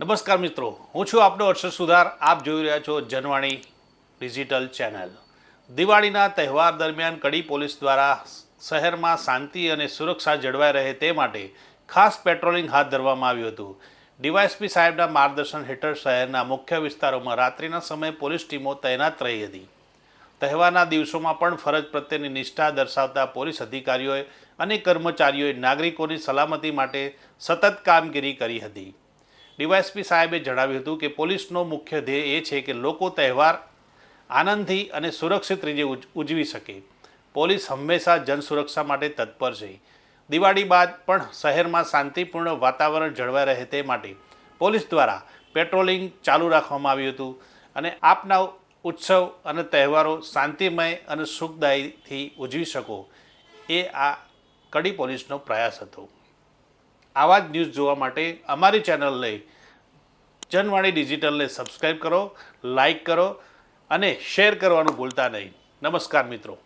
નમસ્કાર મિત્રો, હું છું આપનો હર્ષદ સુધાર. આપ જોઈ રહ્યા છો જનવાણી ડિજિટલ ચેનલ. દિવાળીના તહેવાર દરમિયાન કડી પોલીસ દ્વારા શહેરમાં શાંતિ અને સુરક્ષા જળવાઈ રહે તે માટે ખાસ પેટ્રોલિંગ હાથ ધરવામાં આવ્યું હતું. ડીવાયએસપી સાહેબના માર્ગદર્શન હેઠળ શહેરના મુખ્ય વિસ્તારોમાં રાત્રિના સમયે પોલીસ ટીમો તૈનાત રહી હતી. તહેવારના દિવસોમાં પણ ફરજ પ્રત્યેની નિષ્ઠા દર્શાવતા પોલીસ અધિકારીઓએ અને કર્મચારીઓએ નાગરિકોની સલામતી માટે સતત કામગીરી કરી હતી. ડીવાયએસપી સાહેબે જણાવ્યું હતું કે પોલીસનો મુખ્ય ધ્યેય એ છે કે લોકો તહેવાર આનંદથી અને સુરક્ષિત રીતે ઉજવી શકે. પોલીસ હંમેશા જનસુરક્ષા માટે તત્પર છે. દિવાળી બાદ પણ શહેરમાં શાંતિપૂર્ણ વાતાવરણ જળવાઈ રહે તે માટે પોલીસ દ્વારા પેટ્રોલિંગ ચાલુ રાખવામાં આવ્યું હતું અને આપના ઉત્સવ અને તહેવારો શાંતિમય અને સુખદાયીથી ઉજવી શકો. એ આ કડી પોલીસનો પ્રયાસ હતો. આવા જ ન્યૂઝ જોવા માટે અમારી ચેનલને જનવાણી ડિજિટલને સબસ્ક્રાઈબ કરો લાઈક કરો અને શેર કરવાનું ભૂલતા નહીં. નમસ્કાર મિત્રો.